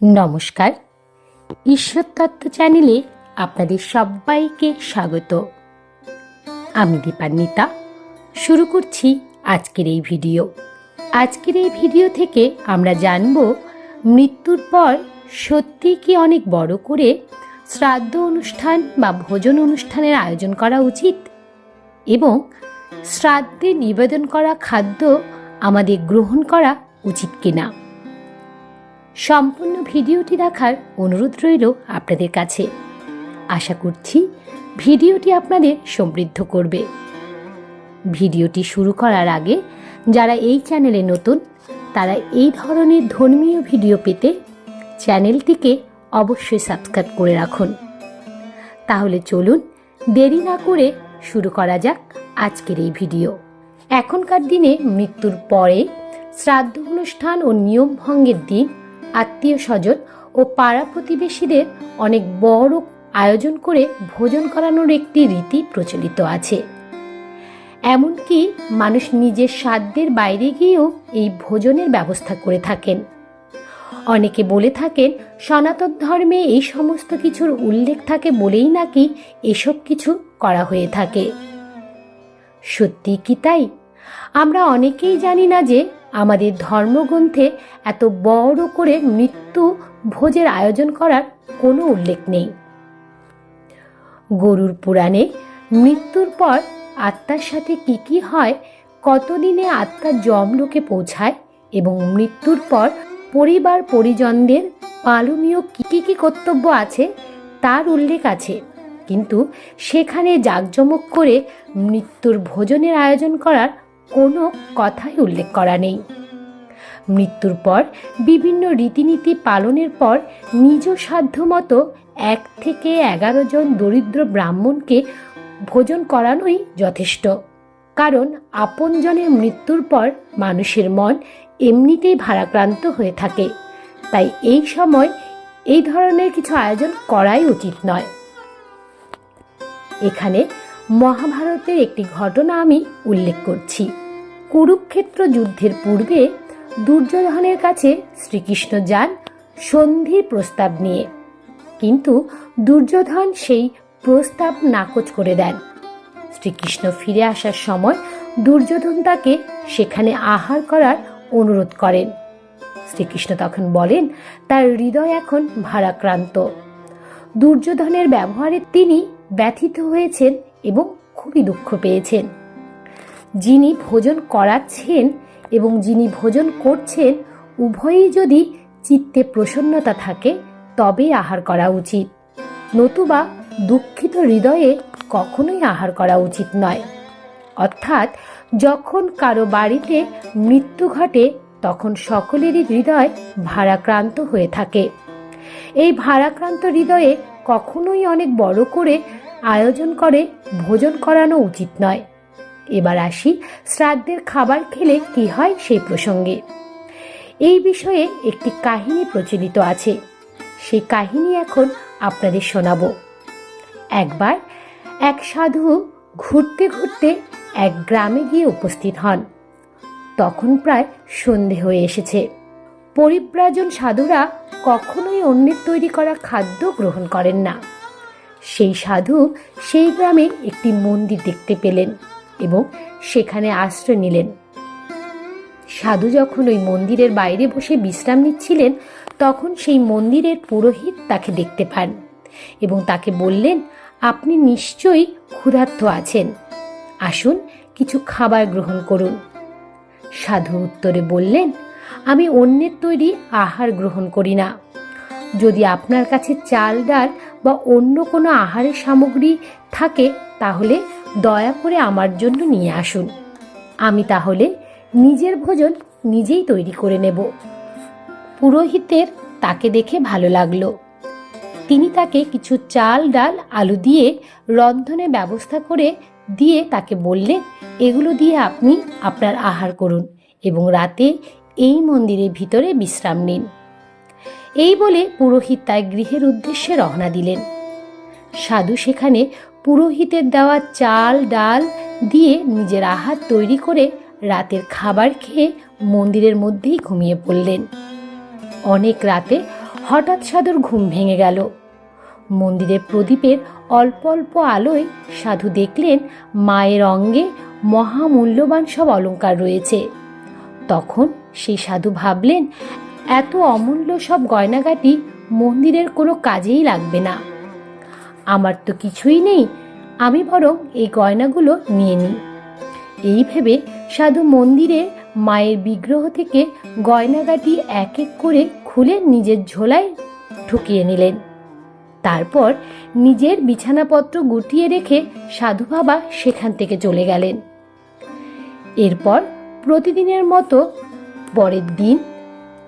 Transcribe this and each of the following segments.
নমস্কার। ঈশ্বর তত্ত্ব চ্যানেলে আপনাদের সবাইকে স্বাগত। আমি দীপান্বিতা। শুরু করছি আজকের এই ভিডিও। আজকের এই ভিডিও থেকে আমরা জানব মৃত্যুর পর সত্যি কি অনেক বড় করে শ্রাদ্ধ অনুষ্ঠান বা ভোজন অনুষ্ঠানের আয়োজন করা উচিত এবং শ্রাদ্ধে নিবেদন করা খাদ্য আমাদের গ্রহণ করা উচিত কিনা। সম্পূর্ণ ভিডিওটি দেখার অনুরোধ রইল আপনাদের কাছে। আশা করছি ভিডিওটি আপনাদের সমৃদ্ধ করবে। ভিডিওটি শুরু করার আগে যারা এই চ্যানেলে নতুন, তারা এই ধরনের ধর্মীয় ভিডিও পেতে চ্যানেলটিকে অবশ্যই সাবস্ক্রাইব করে রাখুন। তাহলে চলুন দেরি না করে শুরু করা যাক আজকের এই ভিডিও। এখনকার দিনে মৃত্যুর পরে শ্রাদ্ধ অনুষ্ঠান ও নিয়ম ভঙ্গের দিন আত্মীয় স্বজন ও পাড়া প্রতিবেশীদের অনেক বড় আয়োজন করে ভোজন করানোর একটি রীতি প্রচলিত আছে। এমনকি মানুষ নিজের সাধ্যের বাইরে গিয়েও এই ভোজনের ব্যবস্থা করে থাকেন। অনেকে বলে থাকেন, সনাতন ধর্মে এই সমস্ত কিছুর উল্লেখ থাকে বলেই নাকি এসব কিছু করা হয়ে থাকে। সত্যি কি তাই? আমরা অনেকেই জানি না যে আমাদের ধর্মগ্রন্থে এত বড় করে মৃত্যু ভোজের আয়োজন করার কোনো উল্লেখ নেই। গরুর পুরাণে মৃত্যুর পর আত্মার সাথে কি কি হয়, কতদিনে আত্মা জমলোকে পৌঁছায় এবং মৃত্যুর পর পরিবার পরিজনদের পালনীয় কি কি কি কর্তব্য আছে তার উল্লেখ আছে। কিন্তু সেখানে জাঁকজমক করে মৃত্যুর ভোজনের আয়োজন করার কোনো কথাই উল্লেখ করা নেই। মৃত্যুর পর বিভিন্ন রীতিনীতি পালনের পর নিজ সাধ্যমতো এক থেকে এগারো জন দরিদ্র ব্রাহ্মণকে ভোজন করানোই যথেষ্ট। কারণ আপনজনের মৃত্যুর পর মানুষের মন এমনিতেই ভারাক্রান্ত হয়ে থাকে। তাই এই সময় এই ধরনের কিছু আয়োজন করাই উচিত নয়। এখানে মহাভারতের একটি ঘটনা আমি উল্লেখ করছি। কুরুক্ষেত্র যুদ্ধের পূর্বে দুর্যোধনের কাছে শ্রীকৃষ্ণ যান সন্ধির প্রস্তাব নিয়ে। কিন্তু দুর্যোধন সেই প্রস্তাব নাকচ করে দেন। শ্রীকৃষ্ণ ফিরে আসার সময় দুর্যোধন তাকে সেখানে আহার করার অনুরোধ করেন। শ্রীকৃষ্ণ তখন বলেন, তার হৃদয় এখন ভারাক্রান্ত। দুর্যোধনের ব্যবহারে তিনি ব্যথিত হয়েছেন এবং খুবই দুঃখ পেয়েছেন। যিনি ভোজন করাচ্ছেন এবং যিনি ভোজন করছেন, উভয়ই যদি চিত্তে প্রসন্নতা থাকে, তবেই আহার করা উচিত। নতুবা দুঃখিত হৃদয়ে কখনোই আহার করা উচিত নয়। অর্থাৎ যখন কারও বাড়িতে মৃত্যু ঘটে, তখন সকলেরই হৃদয় ভারাক্রান্ত হয়ে থাকে। এই ভারাক্রান্ত হৃদয়ে কখনোই অনেক বড় করে আয়োজন করে, ভোজন করানো উচিত নয়। এবার আসি শ্রাদ্ধের খাবার খেলে কি হয় সেই প্রসঙ্গে। এই বিষয়ে একটি কাহিনী প্রচলিত আছে। সেই কাহিনী এখন আপনাদের শোনাব। একবার এক সাধু ঘুরতে ঘুরতে এক গ্রামে গিয়ে উপস্থিত হন। তখন প্রায় সন্ধে হয়ে এসেছে। পরিব্রাজন সাধুরা কখনোই অন্যের তৈরি করা খাদ্য গ্রহণ করেন না। সেই সাধু সেই গ্রামে একটি মন্দির দেখতে পেলেন। এবং সেখানে আশ্রয় নিলেন। সাধু যখন ওই মন্দিরের বাইরে বসে বিশ্রাম নিচ্ছিলেন, তখন সেই মন্দিরের পুরোহিত তাকে দেখতে পান এবং তাকে বললেন, আপনি নিশ্চয়ই ক্ষুধার্ত আছেন। আসুন, কিছু খাবার গ্রহণ করুন। সাধু উত্তরে বললেন, আমি অন্যের তৈরি আহার গ্রহণ করি না। যদি আপনার কাছে চাল, ডাল বা অন্য কোনো আহারের সামগ্রী থাকে, তাহলে দয়া করে আমার জন্য নিয়ে আসুন। আমি তাহলে নিজের ভোজন নিজেই তৈরি করে নেব। পুরোহিতের তাকে দেখে ভালো লাগল। তিনি তাকে কিছু চাল, ডাল, আলু দিয়ে রন্ধনে ব্যবস্থা করে দিয়ে তাকে বললেন, এগুলো দিয়ে আপনি আপনার আহার করুন এবং রাতে এই মন্দিরের ভিতরে বিশ্রাম নিন। এই বলে পুরোহিত তার গৃহের উদ্দেশ্যে রওনা দিলেন। সাধু সেখানে পুরোহিতের দেওয়া চাল, ডাল দিয়ে নিজের আহার তৈরি করে রাতের খাবার খেয়ে মন্দিরের মধ্যেই ঘুমিয়ে পড়লেন। অনেক রাতে হঠাৎ সাধুর ঘুম ভেঙে গেল। মন্দিরের প্রদীপের অল্প অল্প আলোয় সাধু দেখলেন মায়ের অঙ্গে মহামূল্যবান সব অলংকার রয়েছে। তখন সেই সাধু ভাবলেন, এত অমূল্য সব গয়নাগাটি মন্দিরের কোনো কাজেই লাগবে না। আমার তো কিছুই নেই। আমি বরং এই গয়নাগুলো নিয়ে নিই। এই ভেবে সাধু মন্দিরে মায়ের বিগ্রহ থেকে গয়নাগাটি এক এক করে খুলে নিজের ঝোলায় ঢুকিয়ে নিলেন। তারপর নিজের বিছানাপত্র গুটিয়ে রেখে সাধু বাবা সেখান থেকে চলে গেলেন। এরপর প্রতিদিনের মতো পরের দিন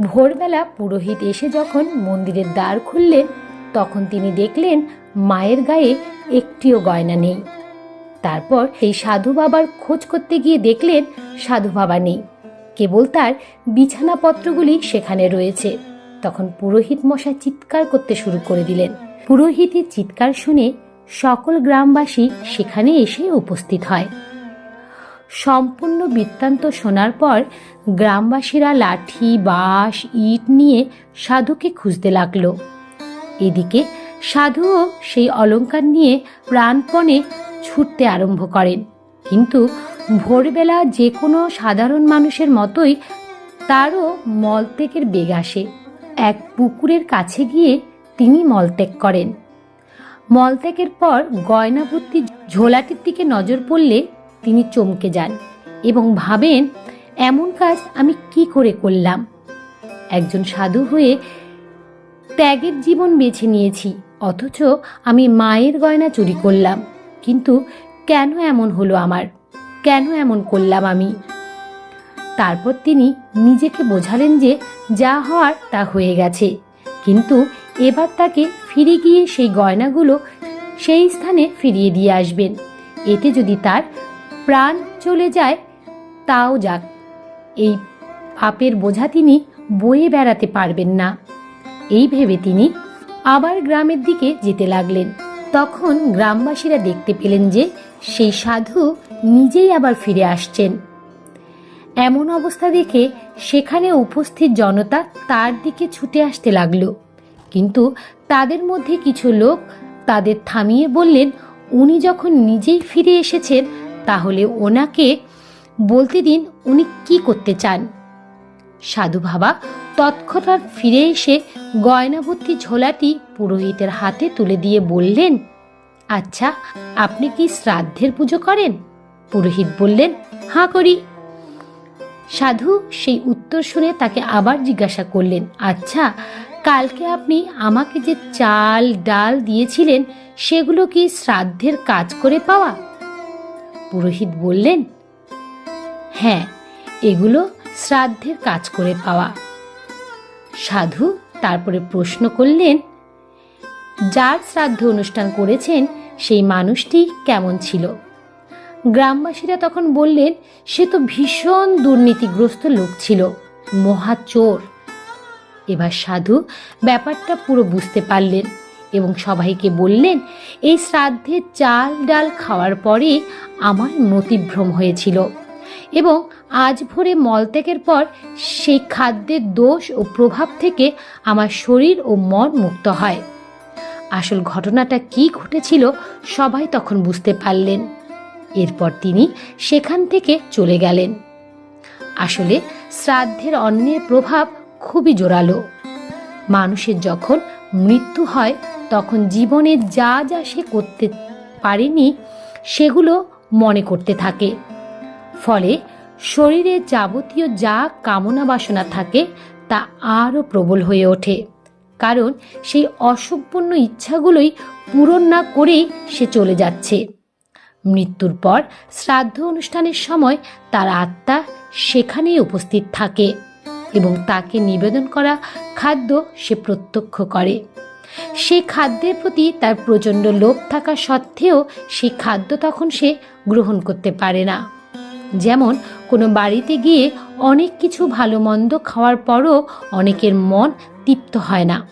ভোরবেলা পুরোহিত এসে যখন মন্দিরের দ্বার খুললেন, তখন তিনি দেখলেন মায়ের গায়ে একটিও গয়না নেই। তারপর এই সাধু বাবার খোঁজ করতে গিয়ে দেখলেন সাধু বাবা নেই। কেবল তার বিছানাপত্রগুলি সেখানে রয়েছে। তখন পুরোহিত মশাই চিৎকার করতে শুরু করে দিলেন। পুরোহিতের চিৎকার শুনে সকল গ্রামবাসী সেখানে এসে উপস্থিত হয়। সম্পূর্ণ বৃত্তান্ত শোনার পর গ্রামবাসীরা লাঠি, বাঁশ, ইট নিয়ে সাধুকে খুঁজতে লাগল। এদিকে সাধুও সেই অলংকার নিয়ে প্রাণপণে ছুটতে আরম্ভ করেন। কিন্তু ভোরবেলা যে কোনো সাধারণ মানুষের মতোই তারও মলত্যাগের বেগ আসে। এক পুকুরের কাছে গিয়ে তিনি মলত্যাগ করেন। মলত্যাগের পর গয়না ভর্তি ঝোলাটির দিকে নজর পড়লে তিনি চমকে যান এবং ভাবেন, এমন কাজ আমি কি করে করলাম? একজন সাধু হয়ে ত্যাগের জীবন বেছে নিয়েছি। অথচ আমি মায়ের গয়না চুরি করলাম। কিন্তু কেন এমন হলো আমার? কেন এমন করলাম আমি? তারপর তিনি নিজেকে বোঝালেন যে যা হওয়ার তা হয়ে গেছে। কিন্তু এবার তাকে ফিরে গিয়ে সেই গয়নাগুলো সেই স্থানে ফিরিয়ে দিয়ে আসবেন। এতে যদি তার প্রাণ চলে যায়, তাও যাক। এই পাপের বোঝা তিনি বয়ে বেড়াতে পারবেন না। এই ভেবে তিনি আবার গ্রামের দিকে যেতে লাগলেন। তখন গ্রামবাসীরা দেখতে পেলেন যে সেই সাধু নিজেই আবার ফিরে আসছেন। এমন অবস্থা দেখে সেখানে উপস্থিত জনতা তার দিকে ছুটে আসতে লাগল। কিন্তু তাদের মধ্যে কিছু লোক তাদের থামিয়ে বললেন, উনি যখন নিজেই ফিরে এসেছেন, তাহলে ওনাকে বলতে দিন উনি কি করতে চান। সাধু বাবা তৎক্ষণাৎ ফিরে এসে গয়নাভর্তি ঝোলাটি পুরোহিতের হাতে তুলে দিয়ে বললেন আচ্ছা আপনি কি শ্রাদ্ধের পুজো করেন? পুরোহিত বললেন হাঁ করি। সাধু সেই উত্তর শুনে তাকে আবার জিজ্ঞাসা করলেন আচ্ছা কালকে আপনি আমাকে যে চাল, ডাল দিয়েছিলেন, সেগুলো কি শ্রাদ্ধের কাজ করে পাওয়া? পুরোহিত বললেন হ্যাঁ এগুলো শ্রাদ্ধের কাজ করে পাওয়া। সাধু তারপরে প্রশ্ন করলেন, যার শ্রাদ্ধ অনুষ্ঠান করেছেন, সেই মানুষটি কেমন ছিল? গ্রামবাসীরা তখন বললেন, সে তো ভীষণ দুর্নীতিগ্রস্ত লোক ছিল, মহা চোর। এবার সাধু ব্যাপারটা পুরো বুঝতে পারলেন এবং সবাইকে বললেন, এই শ্রাদ্ধে চাল ডাল খাওয়ার পরে আমার মতিভ্রম হয়েছিল। এবং আজ ভোরে মলত্যাগের পর সেই খাদ্যের দোষ ও প্রভাব থেকে আমার শরীর ও মন মুক্ত হয়। আসল ঘটনাটা কি ঘটেছিল সবাই তখন বুঝতে পারলেন। এরপর তিনি সেখান থেকে চলে গেলেন। আসলে শ্রাদ্ধের অন্যের প্রভাব খুবই জোরালো। মানুষের যখন মৃত্যু হয়, তখন জীবনে যা যা সে করতে পারেনি, সেগুলো মনে করতে থাকে। ফলে শরীরে যাবতীয় যা কামনা বাসনা থাকে তা আরও প্রবল হয়ে ওঠে। কারণ সেই অসম্পূর্ণ ইচ্ছাগুলোই পূরণ না করেই সে চলে যাচ্ছে। মৃত্যুর পর শ্রাদ্ধ অনুষ্ঠানের সময় তার আত্মা সেখানেই উপস্থিত থাকে এবং তাকে নিবেদন করা খাদ্য সে প্রত্যক্ষ করে। সেই খাদ্যের প্রতি তার প্রচণ্ড লোভ থাকা সত্ত্বেও সেই খাদ্য তখন সে গ্রহণ করতে পারে না। যেমন, কোনো বাড়িতে গিয়ে অনেক কিছু ভালো মন্দ খাওয়ার পরও অনেকের মন তৃপ্ত হয় না।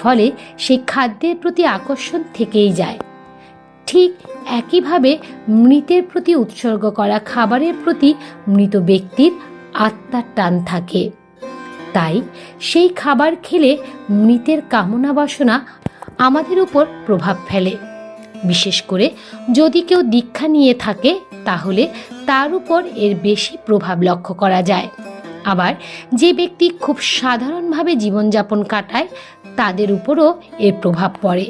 ফলে সেই খাদ্যের প্রতি আকর্ষণ থেকেই যায়। ঠিক একইভাবে মৃতের প্রতি উৎসর্গ করা খাবারের প্রতি মৃত ব্যক্তির আত্মার টান থাকে। তাই সেই খাবার খেলে মৃতের কামনা বাসনা আমাদের উপর প্রভাব ফেলে। বিশেষ করে যদি কেউ দীক্ষা নিয়ে থাকে তাহলে তার উপর এর বেশি প্রভাব লক্ষ্য করা যায়। আবার যে ব্যক্তি খুব সাধারণভাবে জীবনযাপন কাটায়, তাদের উপরও এর প্রভাব পড়ে।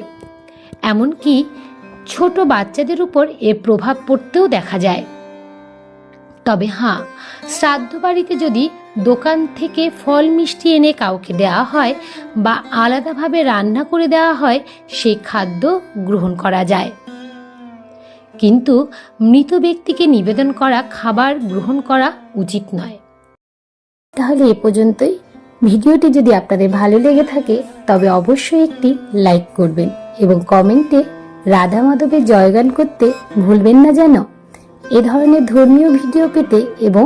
এমনকি ছোট বাচ্চাদের উপর এর প্রভাব পড়তেও দেখা যায়। তবে হ্যাঁ শ্রাদ্ধ বাড়িতে যদি দোকান থেকে ফল মিষ্টি এনে কাউকে দেওয়া হয় বা আলাদাভাবে রান্না করে দেওয়া হয়, সেই খাদ্য গ্রহণ করা যায়। কিন্তু মৃত ব্যক্তিকে নিবেদন করা, খাবার গ্রহণ করা উচিত নয়। তাহলে এ পর্যন্তই। ভিডিওটি যদি আপনাদের ভালো লেগে থাকে, তবে অবশ্যই একটি লাইক করবেন এবং কমেন্টে রাধা মাধবের জয়গান করতে ভুলবেন না যেন। এ ধরনের ধর্মীয় ভিডিও পেতে এবং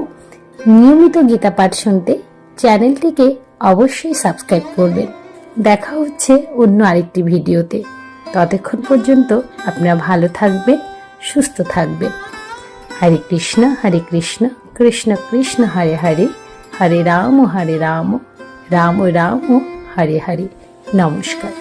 নিয়মিত গীতা পাঠ শুনতে চ্যানেলটিকে অবশ্যই সাবস্ক্রাইব করবেন। দেখা হচ্ছে অন্য আরেকটি ভিডিওতে। ততক্ষণ পর্যন্ত আপনারা ভালো থাকবেন। সুস্থ থাকবে। হরে কৃষ্ণ হরে কৃষ্ণ কৃষ্ণ কৃষ্ণ, হরে হরে হরে রাম হরে রাম রাম রাম, হরে হরে। নমস্কার।